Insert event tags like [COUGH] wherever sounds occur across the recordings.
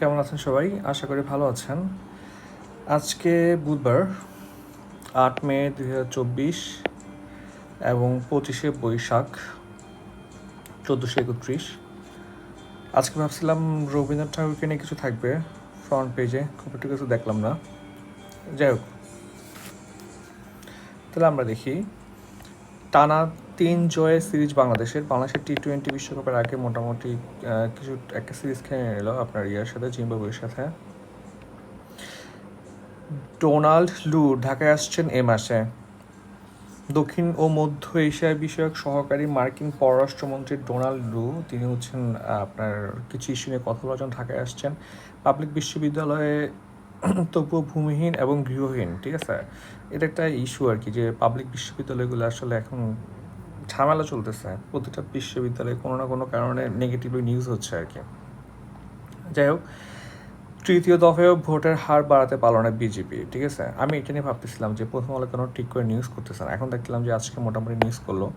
কেমন আছেন সবাই? আশা করি ভালো আছেন। আজকে বুধবার, আট মে দুই হাজার চব্বিশ এবং পঁচিশে বৈশাখ চোদ্দোশো একত্রিশ। আজকে ভাবছিলাম রবীন্দ্রনাথ ঠাকুরকে নিয়ে কিছু থাকবে ফ্রন্ট পেজে খুব একটু কিছু দেখলাম না। যাই হোক, তাহলে আমরা দেখি। টানা তিন জয়ের সিরিজ বাংলাদেশের। বাংলাদেশের টি টোয়েন্টি বিশ্বকাপের আগে মোটামুটি কিছু, একটা সিরিজ খেলে নিল আপনার ইয়ার সাথে, জিম্বাবুয়ের সাথে। ডোনাল্ড লু ঢাকায় আসছেন এ মাসে। দক্ষিণ ও মধ্য এশিয়া বিষয়ক সহকারী মার্কিন পররাষ্ট্রমন্ত্রী ডোনাল্ড লু, তিনি হচ্ছেন আপনার কিছু ইস্যু নিয়ে কথা বলার জন্য ঢাকায় আসছেন। পাবলিক বিশ্ববিদ্যালয়ে [CLEARS THROAT] তবুও ভূমিহীন এবং গৃহহীন, ঠিক আছে? এটা একটা ইস্যু আর কি যে পাবলিক বিশ্ববিদ্যালয়গুলো আসলে এখন ঝামেলা চলতেছে। প্রতিটা বিশ্ববিদ্যালয়ে কোনো না কোনো কারণে নেগেটিভলি নিউজ হচ্ছে আর কি। যাই হোক, তৃতীয় দফায়ও ভোটের হার বাড়াতে পারল না বিজেপি ঠিক আছে? আমি এটা নিয়ে ভাবতেছিলাম যে প্রথম আলো কেন ঠিক করে নিউজ করতেছে না। এখন দেখলাম যে আজকে মোটামুটি নিউজ করল।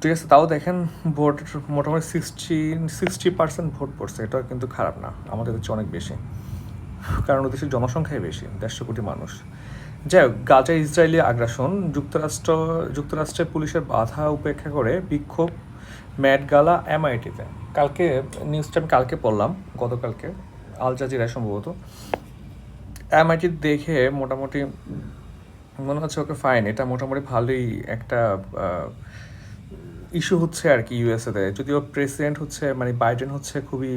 ঠিক আছে, তাও দেখেন ভোট মোটামুটি সিক্সটি সিক্সটি পার্সেন্ট ভোট পড়ছে। এটা কিন্তু খারাপ না। আমাদের হচ্ছে অনেক বেশি। কারণ ওদেশের জনসংখ্যাই বেশি, দেড়শো কোটি মানুষ। যাই হোক গাজা ইসরায়েলি আগ্রাসন, যুক্তরাষ্ট্র, যুক্তরাষ্ট্রের পুলিশের বাধা উপেক্ষা করে বিক্ষোভ ম্যাট গালা এমআইটিতে। কালকে, নিউজটা আমি কালকে পড়লাম, গতকালকে, আল জাজিরায় সম্ভবত। এমআইটি দেখে মোটামুটি মনে হচ্ছে ওকে ফাইন এটা মোটামুটি ভালোই একটা ইস্যু হচ্ছে আর কি ইউএসএতে যদিও প্রেসিডেন্ট হচ্ছে মানে বাইডেন হচ্ছে খুবই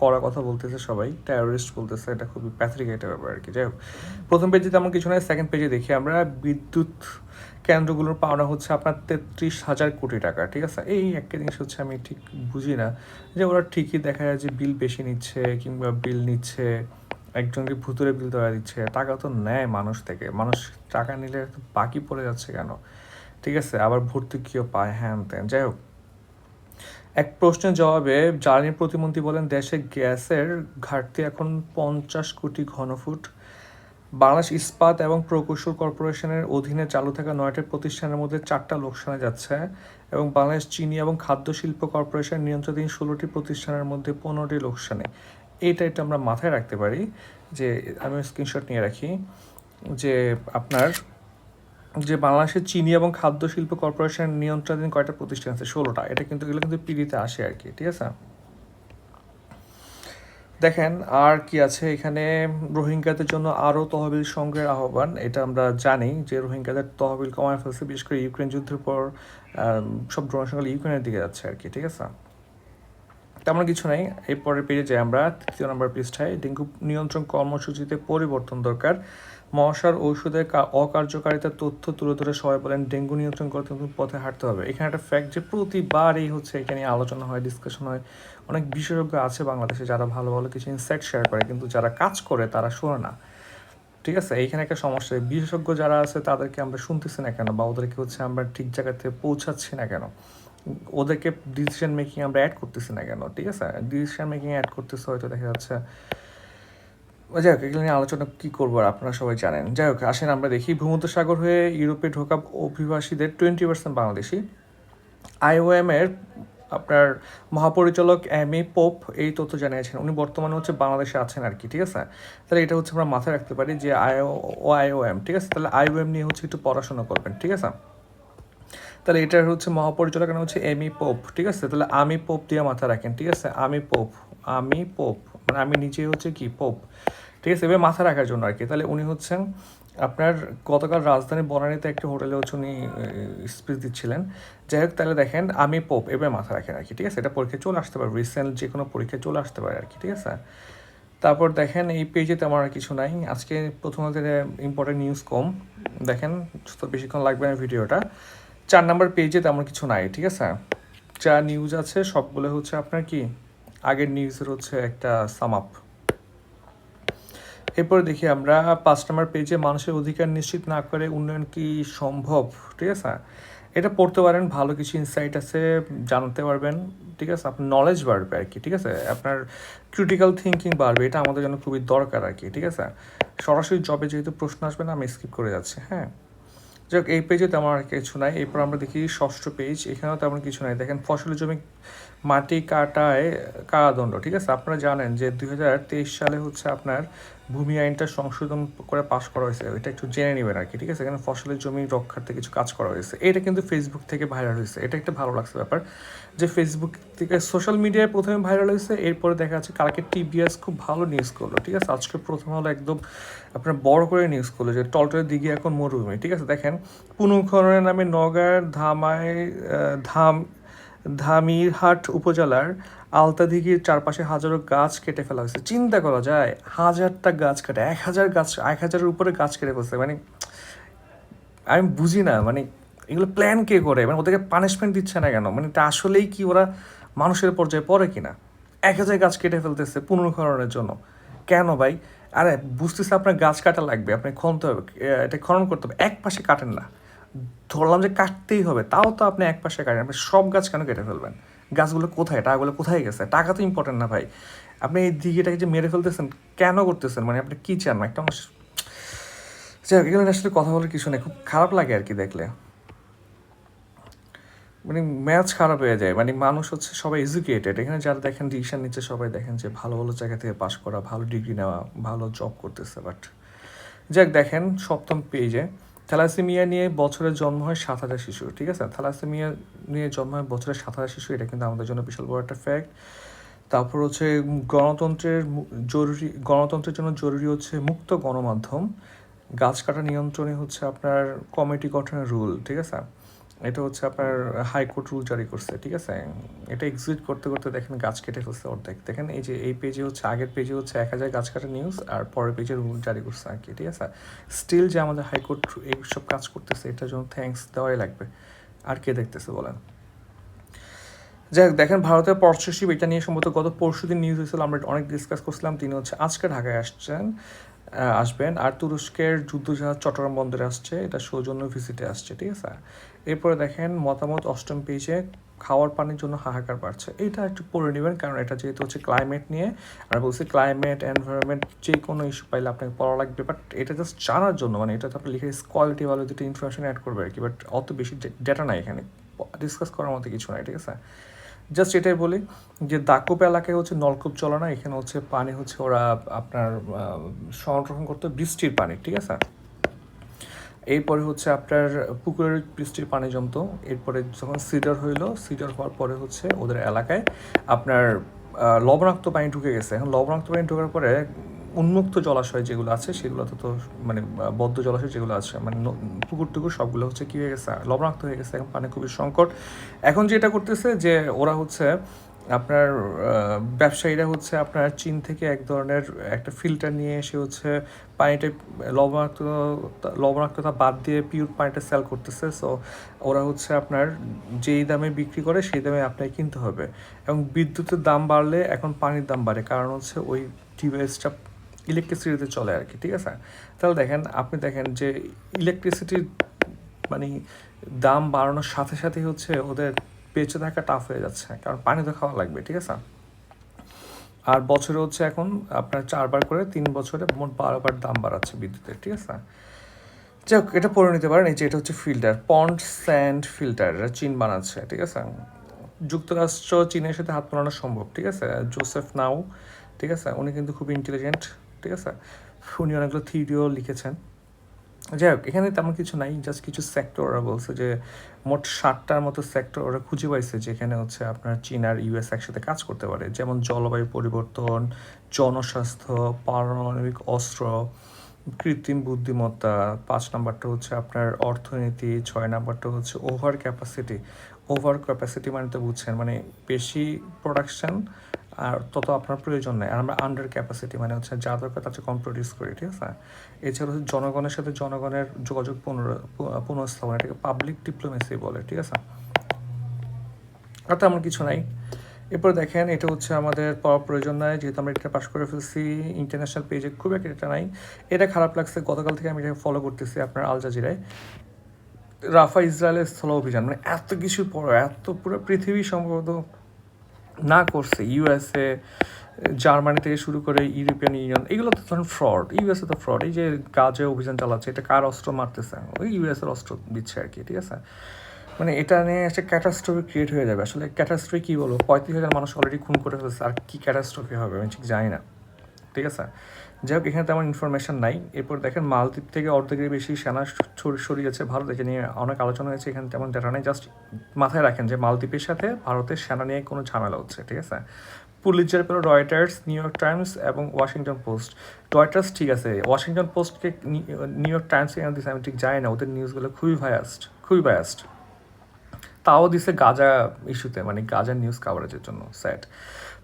কড়া কথা বলতেছে সবাই টেরোরিস্ট বলতেছে, এটা খুবই প্যাথরিক একটা ব্যাপার আর কি। যাই হোক, প্রথম পেজে তেমন কিছু নয় সেকেন্ড পেজে দেখি আমরা, বিদ্যুৎ কেন্দ্রগুলোর পাওনা হচ্ছে আপনার তেত্রিশ হাজার কোটি টাকা, ঠিক আছে? এই একটা জিনিস হচ্ছে আমি ঠিক বুঝি না, যে ওরা ঠিকই দেখা যায় যে বিল বেশি নিচ্ছে কিংবা বিল নিচ্ছে, একজনকে ভুতুরে বিল দেওয়া দিচ্ছে, টাকা তো নেয় মানুষ থেকে, মানুষ টাকা নিলে বাকি পড়ে যাচ্ছে কেন? ঠিক আছে, আবার ভর্তুকিও পায়? হ্যান ত্যান যাই হোক। এক প্রশ্নের জবাবে জ্বালানি প্রতিমন্ত্রী বলেন, দেশে গ্যাসের ঘাটতি এখন পঞ্চাশ কোটি ঘনফুট। বাংলাদেশ ইস্পাত এবং প্রকৌশল কর্পোরেশনের অধীনে চালু থাকা নয়টি প্রতিষ্ঠানের মধ্যে চারটা লোকসানে যাচ্ছে এবং বাংলাদেশ চিনি এবং খাদ্য শিল্প কর্পোরেশন নিয়ন্ত্রণাধীন ষোলোটি প্রতিষ্ঠানের মধ্যে পনেরোটি লোকসানে। এইটা এটা আমরা মাথায় রাখতে পারি, যে আমি স্ক্রিনশট নিয়ে রাখি, যে আপনার যে বাংলাদেশের চিনি এবং খাদ্য শিল্প কর্পোরেশন নিয়ন্ত্রণাধীন কয়টা প্রতিষ্ঠান আছে? ষোলোটা। এটা কিন্তু এগুলো কিন্তু পিডিতে আসে আর কি, ঠিক আছে? দেখেন, আর কি আছে? এখানে রোহিঙ্গাদের জন্য আরও তহবিল সংগ্রহের আহ্বান, এটা আমরা জানি যে রোহিঙ্গাদের তহবিল কমায় ফেলছে, বিশেষ করে ইউক্রেন যুদ্ধের পর সব ডোনেশনগুলো ইউক্রেনের দিকে যাচ্ছে আর কি, ঠিক আছে? তেমন কিছু নেই। এরপরে পেয়ে যাই আমরা, তৃতীয় নম্বর পৃষ্ঠায়। ডেঙ্গু নিয়ন্ত্রণ কর্মসূচিতে পরিবর্তন দরকার। মশার ঔষধের অকার্যকারিতার তথ্য তুলে ধরে সবাই বলেন, ডেঙ্গু নিয়ন্ত্রণ করতে নতুন পথে হাঁটতে হবে। এখানে একটা ফ্যাক্ট যে প্রতিবারই হচ্ছে এখানে আলোচনা হয় ডিসকাশন হয়। অনেক বিশেষজ্ঞ আছে বাংলাদেশে যারা ভালো ভালো কিছু ইনসাইট শেয়ার করে, কিন্তু যারা কাজ করে, তারা শোনে না। ঠিক আছে? এইখানে একটা সমস্যা। বিশেষজ্ঞ যারা আছে, তাদেরকে আমরা শুনতেছি না কেন? বা ওদেরকে হচ্ছে আমরা ঠিক জায়গাতে পৌঁছাচ্ছি না কেন? ওদেরকে ডিসিশন মেকিং আমরা অ্যাড করতেছি না কেন, ঠিক আছে? ডিসিশন মেকিং অ্যাড করতেছে হয়তো দেখা যাচ্ছে যাই হোক, এগুলো নিয়ে আলোচনা কী করব আর আপনারা সবাই জানেন। যাই হোক, আসেন, আমরা দেখি। ভূমধ্য সাগর হয়ে ইউরোপে ঢোকা অভিবাসীদের টোয়েন্টি পার্সেন্ট বাংলাদেশি। আইওএম এর আপনার মহাপরিচালক এম এ পোপ এই তথ্য জানিয়েছেন। উনি বর্তমানে হচ্ছে বাংলাদেশে আছেন আর কি, ঠিক আছে? তাহলে এটা হচ্ছে আমরা মাথায় রাখতে পারি যে আইও ও আইওএম ঠিক আছে? তাহলে আইওএম নিয়ে হচ্ছে একটু পড়াশোনা করবেন, ঠিক আছে? তাহলে এটার হচ্ছে মহাপরিচালক নাম হচ্ছে এমি পোপ, ঠিক আছে? তাহলে আমি পোপ দিয়ে মাথা রাখেন, ঠিক আছে? আমি পোপ আমি পোপ মানে আমি নিজে হচ্ছে কি পোপ, ঠিক আছে? এবার মাথা রাখার জন্য আর কি তাহলে উনি হচ্ছেন আপনার গতকাল রাজধানী বনানীতে একটি হোটেলে হচ্ছে উনি স্পিচ দিচ্ছিলেন। যাই হোক, তাহলে দেখেন, আমি পোপ এবার মাথা রাখেন আর কি ঠিক আছে? এটা পরীক্ষায় চলে আসতে পারে রিসেন্ট যে কোনো পরীক্ষায় চলে আসতে পারে আর কি ঠিক আছে? তারপর দেখেন, এই পেজে তেমন আর কিছু নাই। আজকে প্রথমত ইম্পর্টেন্ট নিউজ কম। দেখেন বেশিক্ষণ লাগবে না ভিডিওটা। চার নাম্বার পেজে তেমন কিছু নাই, ঠিক আছে? যা নিউজ আছে, সবগুলো হচ্ছে আপনার কি? আগের নিউজের হচ্ছে একটা সাম আপ এরপর দেখি আমরা, পাঁচ নম্বর পেজে মানুষের অধিকার নিশ্চিত না করে উন্নয়ন কি সম্ভব, ঠিক আছে? এটা পড়তে পারেন, ভালো কিছু ইনসাইট আছে, জানতে পারবেন, ঠিক আছে? আপনার নলেজ বাড়বে আর কি, ঠিক আছে? আপনার ক্রিটিক্যাল থিঙ্কিং বাড়বে, এটা আমাদের জন্য খুবই দরকার আর কি, ঠিক আছে? সরাসরি জবে যেহেতু প্রশ্ন আসবে না, আমি স্কিপ করে যাচ্ছি হ্যাঁ? যাক, এই পেজে তেমন আর কিছু নাই। এরপর আমরা দেখি ষষ্ঠ পেজ এখানেও তেমন কিছু নাই। দেখেন, ফসলের জমি মাটি কাটায় কারাদণ্ড, ঠিক আছে? আপনারা জানেন যে দুই হাজার তেইশ সালে হচ্ছে আপনার ভূমি আইনটা সংশোধন করে পাশ করা হয়েছে। এটা একটু জেনে নেবেন আর কি, ঠিক আছে? এখানে ফসলের জমি রক্ষার্থে কিছু কাজ করা হয়েছে। এটা কিন্তু ফেসবুক থেকে ভাইরাল হয়েছে। এটা একটা ভালো লাগছে ব্যাপার যে ফেসবুক থেকে সোশ্যাল মিডিয়ায় প্রথমে ভাইরাল হয়েছে, এরপরে দেখা যাচ্ছে কালকে টিবিএস খুব ভালো নিউজ করল, ঠিক আছে? আজকে প্রথম হলো একদম আপনার বড় করে নিউজ করল যে টলটলের দিকে এখন মরুভূমি, ঠিক আছে? দেখেন পুনঃখননের নামে নগার ধামায় ধাম ধামিরহাট উপজেলার আলতাদিঘির চারপাশে হাজারো গাছ কেটে ফেলা হয়েছে। চিন্তা করা যায়, হাজারটা গাছ কাটে, এক হাজার গাছ, এক হাজারের উপরে গাছ কেটে ফেলছে। মানে আমি বুঝি না মানে এগুলো প্ল্যান কে করে? মানে ওদেরকে পানিশমেন্ট দিচ্ছে না কেন? মানে এটা আসলেই কি ওরা মানুষের পর্যায়ে পড়ে কিনা? এক হাজার গাছ কেটে ফেলতেছে পুনর্খননের জন্য। কেন ভাই? আরে, বুঝতেছে আপনার গাছ কাটা লাগবে আপনি খনতে হবে এটা খনন করতে হবে। এক পাশে কাটেন না। ধরলাম যে কাটতেই হবে তাও তো আপনি এক পাশে কাটেন। আপনি সব গাছ কেন কেটে ফেলবেন? গাছগুলো কোথায়? টাকাগুলো কোথায় গেছে? টাকা তো ইম্পর্টেন্ট না ভাই। আপনি এই দিঘিটাকে যে মেরে ফেলতেছেন কেন করতেছেন? মানে আপনি কী চান? একটা মানুষ যাই হোক, এগুলো আসলে কথা বলার কিছু নেই। খুব খারাপ লাগে আর কি দেখলে। মানে ম্যাচ খারাপ হয়ে যায়। মানে মানুষ হচ্ছে সবাই এডুকেটেড এখানে যারা দেখেন ডিসিশন নিচ্ছে সবাই দেখেন যে ভালো ভালো জায়গা থেকে পাশ করা ভালো ডিগ্রি নেওয়া ভালো জব করতেছে। বাট যাক দেখেন সপ্তম পেজে থ্যালাসেমিয়া নিয়ে বছরে জন্ম হয় সাত হাজার শিশু, ঠিক আছে? থ্যালাসেমিয়া নিয়ে জন্ম হয় বছরে সাত হাজার শিশু, এটা কিন্তু আমাদের জন্য বিশাল বড় একটা ফ্যাক্ট তারপর হচ্ছে গণতন্ত্রের জরুরি, গণতন্ত্রের জন্য জরুরি হচ্ছে মুক্ত গণমাধ্যম। গাছ কাটা নিয়ন্ত্রণে হচ্ছে আপনার কমিটি গঠনের রুল ঠিক আছে? এটা হচ্ছে আপনার হাইকোর্ট রুল জারি করছে, ঠিক আছে? এটা এক্সিট করতে করতে দেখেন গাছ কেটে ফেলছে অর্ধেক। দেখেন এই যে এই পেজে হচ্ছে, আগের পেজে হচ্ছে এক হাজার গাছ কাটা নিউজ আর পরের পেজে রুল জারি করছে আর কি, ঠিক আছে? স্টিল যে আমাদের হাইকোর্ট এইসব কাজ করতেছে, এটার জন্য থ্যাঙ্কস দেওয়াই লাগবে। আর কে দেখতেছে বলেন? যাই দেখেন ভারতের পরশিপ এটা নিয়ে সম্ভবত গত পরশু দিন নিউজ হয়েছিল, আমরা অনেক ডিসকাস করছিলাম, তিনি হচ্ছে আজকে ঢাকায় আসছেন। আসবেন। আর তুরস্কের যুদ্ধজাহাজ চট্টগ্রাম বন্দরে আসছে। এটা সৌজন্য ভিজিটে আসছে, ঠিক আছে? এরপরে দেখেন, মতামত অষ্টম পেজে খাওয়ার পানির জন্য হাহাকার বাড়ছে। এটা একটু পড়ে নেবেন, কারণ এটা যেহেতু হচ্ছে ক্লাইমেট নিয়ে। আর বলছি ক্লাইমেট এনভায়রনমেন্ট যে কোনো ইস্যু পাইলে আপনাকে পড়া লাগবে বাট এটা জাস্ট জানার জন্য মানে এটা তো আপনি লিখে কোয়ালিটি ভালো দুটো ইনফরমেশন অ্যাড করবে আর কি বাট অত বেশি ডেটা নাই এখানে। ডিসকাস করার মতো কিছু নাই, ঠিক আছে? জাস্ট এটাই বলি যে দাকুপ এলাকায় হচ্ছে নলকূপ চলে না, এখানে হচ্ছে পানি হচ্ছে ওরা আপনার সংরক্ষণ করতে বৃষ্টির পানি, ঠিক আছে? এরপরে হচ্ছে আপনার পুকুরের বৃষ্টির পানি জমতো, এরপরে যখন সিডার হইল, সিডার হওয়ার পরে হচ্ছে ওদের এলাকায় আপনার লবণাক্ত পানি ঢুকে গেছে। এখন লবণাক্ত পানি ঢোকার পরে উন্মুক্ত জলাশয় যেগুলো আছে, সেগুলোতে তো মানে বদ্ধ জলাশয় যেগুলো আছে মানে পুকুর টুকুর সবগুলো হচ্ছে কী হয়ে গেছে, লবণাক্ত হয়ে গেছে, এখন পানি খুবই সংকট। এখন যেটা করতেছে যে, ওরা হচ্ছে আপনার ব্যবসায়ীরা হচ্ছে আপনার চীন থেকে এক ধরনের একটা ফিল্টার নিয়ে এসে হচ্ছে পানিটা, লবণাক্ত, লবণাক্ততা বাদ দিয়ে পিওর পানিটা সেল করতেছে। সো ওরা হচ্ছে আপনার যেই দামে বিক্রি করে, সেই দামে আপনাকে কিনতে হবে। এবং বিদ্যুতের দাম বাড়লে এখন পানির দাম বাড়ে। কারণ হচ্ছে ওই ডিভাইসটা ইলেকট্রিসিটিতে চলে আর কি, ঠিক আছে? তাহলে দেখেন, আপনি দেখেন যে ইলেকট্রিসিটির মানে দাম বাড়ানোর সাথে সাথে হচ্ছে ওদের বেঁচে থাকা টাফ হয়ে যাচ্ছে, কারণ পানি তো খাওয়া লাগবে, ঠিক আছে? আর বছরে হচ্ছে এখন আপনার চারবার করে তিন বছরে মোট বারোবার দাম বাড়াচ্ছে বিদ্যুতের, ঠিক আছে? যাই হোক, এটা পড়ে নিতে পারেন, এই যে এটা হচ্ছে ফিল্টার পন্ড স্যান্ড ফিল্টার এটা চীন বানাচ্ছে, ঠিক আছে? যুক্তরাষ্ট্র চীনের সাথে হাত মেলানো সম্ভব, ঠিক আছে? জোসেফ নাও, ঠিক আছে? উনি কিন্তু খুব ইন্টেলিজেন্ট ঠিক আছে? উনি অনেকগুলো থিওরিও লিখেছেন। যাই হোক, এখানে তেমন কিছু নাই জাস্ট কিছু সেক্টর ওরা বলছে যে, মোট ষাটটার মতো সেক্টর ওরা খুঁজে পাইছে যেখানে হচ্ছে আপনার চীন আর ইউএস একসাথে কাজ করতে পারে। যেমন জলবায়ু পরিবর্তন, জনস্বাস্থ্য, পারমাণবিক অস্ত্র, কৃত্রিম বুদ্ধিমত্তা, পাঁচ নাম্বারটা হচ্ছে আপনার অর্থনীতি, ছয় নাম্বারটা হচ্ছে ওভার ক্যাপাসিটি ওভার ক্যাপাসিটি মানে তো বুঝছেন মানে বেশি প্রোডাকশন আর তত আপনার প্রয়োজন নেই। আর আমরা আন্ডার ক্যাপাসিটি মানে হচ্ছে যা দরকার তার চেয়ে কম প্রডিউস করি, ঠিক আছে? এছাড়া হচ্ছে জনগণের সাথে জনগণের যোগাযোগ পুনর, পুনঃস্থাপন, এটাকে পাবলিক ডিপ্লোমেসি বলে, ঠিক আছে? আর তেমন কিছু নাই। এরপর দেখেন, এটা হচ্ছে আমাদের পাওয়ার প্রয়োজন নাই, যেহেতু আমরা এটা পাস করে ফেলছি ইন্টারন্যাশনাল পেজে খুব একটা এটা নাই। এটা খারাপ লাগছে, গতকাল থেকে আমি এটা ফলো করতেছি আপনার আল জাজিরায় রাফা ইসরায়েলের স্থল অভিযান মানে এত কিছুর পর, এত পুরো পৃথিবী সম্ভবত না করছে ইউএসএ জার্মানি থেকে শুরু করে ইউরোপিয়ান ইউনিয়ন এগুলো তো ধরেন ফ্রড ইউএসএ তো ফ্রড এই যে গাজে অভিযান চালাচ্ছে, এটা কার অস্ত্র মারতেছে? ওই ইউএসএর অস্ত্র দিচ্ছে আর কি, ঠিক আছে? মানে এটা নিয়ে একটা ক্যাটাস্ট্রফি ক্রিয়েট হয়ে যাবে। আসলে ক্যাটাস্ট্রফি কী বলব? পঁয়ত্রিশ হাজার মানুষ অলরেডি খুন করে ফেলছে, আর কী ক্যাটাস্ট্রফি হবে আমি ঠিক জানি না। ঠিক আছে? যাই হোক এখানে তেমন ইনফরমেশন নাই। এরপর দেখেন, মালদ্বীপ থেকে অর্ধেকের বেশি সেনা ছড়ি- সরিয়েছে ভারত। একে নিয়ে অনেক আলোচনা হয়েছে, এখানে তেমন ডেটা নেই। জাস্ট মাথায় রাখেন যে, মালদ্বীপের সাথে ভারতের সেনা নিয়ে কোনো ঝামেলা হচ্ছে, ঠিক আছে? পুলিশের পেল রয়টার্স নিউ ইয়র্ক টাইমস এবং ওয়াশিংটন পোস্ট রয়টার্স ঠিক আছে ওয়াশিংটন পোস্টকে নিউ ইয়র্ক টাইমস এখানে দিচ্ছে আমি ঠিক জানি না, ওদের নিউজগুলো খুবই ভায়াস্ট খুবই ভায়াস্ট তাও দিছে গাজা ইস্যুতে মানে গাজার নিউজ কাভারেজের জন্য স্যাট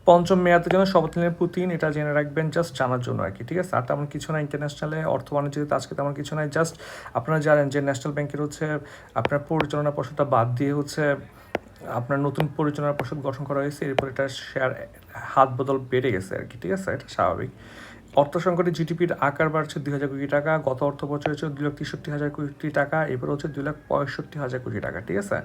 পঞ্চম মেয়াদের জন্য শপথ নিলেন পুতিন, এটা জেনে রাখবেন জাস্ট জানার জন্য আর কি, ঠিক আছে? আর তেমন কিছু না ইন্টারন্যাশনালে অর্থ বাণিজ্যতে আজকে তেমন কিছু নাই জাস্ট আপনারা জানেন যে ন্যাশনাল ব্যাংকের হচ্ছে আপনার পরিচালনা পর্ষদটা বাদ দিয়ে হচ্ছে আপনার নতুন পরিচালনা পর্ষদ গঠন করা হয়েছে, এরপর এটা শেয়ার হাত বদল বেড়ে গেছে আর কি, ঠিক আছে? এটা স্বাভাবিক। অর্থ সংকটে জিডিপির আকার বাড়ছে দুই হাজার কোটি টাকা, গত অর্থ বছর হচ্ছে দুই লাখ তেষট্টি হাজার কোটি টাকা এবার হচ্ছে দুই লাখ পঁয়ষট্টি হাজার কোটি টাকা, ঠিক আছে?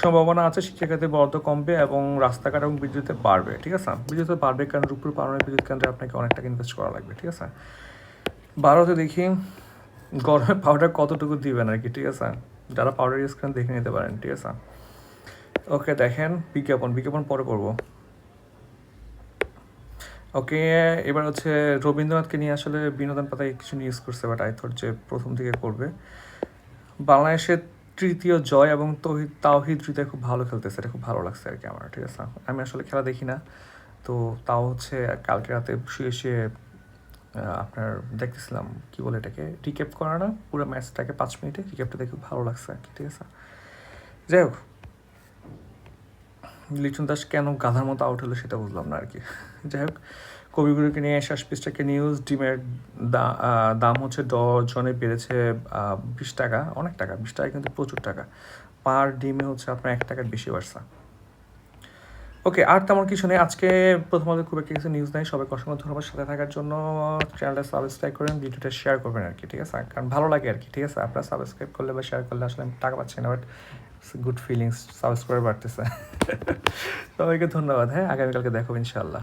সম্ভাবনা আছে শিক্ষাখাতে বরাদ্দ কমবে এবং রাস্তাঘাট এবং বিদ্যুতে বাড়বে, ঠিক আছে? বিদ্যুতে বাড়বে কারণ রূপপুর পারমাণবিক বিদ্যুৎ কেন্দ্রে আপনাকে অনেক টাকা ইনভেস্ট করা লাগবে, ঠিক আছে? বারোতে দেখি, গরমে পাউডার কতটুকু দিবেন আর কি, ঠিক আছে? যারা পাউডার ইউজ করেন দেখে নিতে পারেন, ঠিক আছে? ওকে, দেখেন বিজ্ঞাপন বিজ্ঞাপন পরে করব ওকে, এবার হচ্ছে রবীন্দ্রনাথকে নিয়ে আসলে বিনোদন পাতায় কিছু নিউজ করছে বাট আই থট যে প্রথম থেকে করবে। বাংলাদেশের তৃতীয় জয় এবং তহিদ তাওহিদ হৃদয় খুব ভালো খেলতেছে, এটা খুব ভালো লাগছে আর কি আমার, ঠিক আছে? আমি আসলে খেলা দেখি না, তো তাও হচ্ছে কালকে রাতে শুয়ে শুয়ে আপনার দেখতেছিলাম, কি বলে এটাকে? রিক্যাপ করা না? পুরো ম্যাচটাকে পাঁচ মিনিটে রিক্যাপটা দেখে ভালো লাগছে আর কি ঠিক আছে? যাই হোক লিটন দাস কেন গাধার মতো আউট হলো সেটা বুঝলাম না আর কি যাই হোক, কবিগুরুকে নিয়ে শেষ পিসটাকে নিউজ ডিমের দাম হচ্ছে ডজনে বেড়েছে বিশ টাকা, অনেক টাকা, বিশ টাকা কিন্তু প্রচুর টাকা। পার ডিমে হচ্ছে আপনার এক টাকার বেশি বাড়ছে ওকে, আর তেমন কিছু নেই। আজকে প্রথমত খুব একটা কিছু নিউজ নেই। সবাইকে অসংখ্য ধন্যবাদ সাথে থাকার জন্য। চ্যানেলটা সাবস্ক্রাইব করেন, ভিডিওটা শেয়ার করবেন আর কি ঠিক আছে? কারণ ভালো লাগে আর কি ঠিক আছে? আপনারা সাবস্ক্রাইব করলে বা শেয়ার করলে আসলে আমি টাকা পাচ্ছি না বাট গুড ফিলিংস সাবস্ক্রাইব বাড়তেছে। সবাইকে ধন্যবাদ হ্যাঁ? আগামীকালকে দেখো ইনশাল্লাহ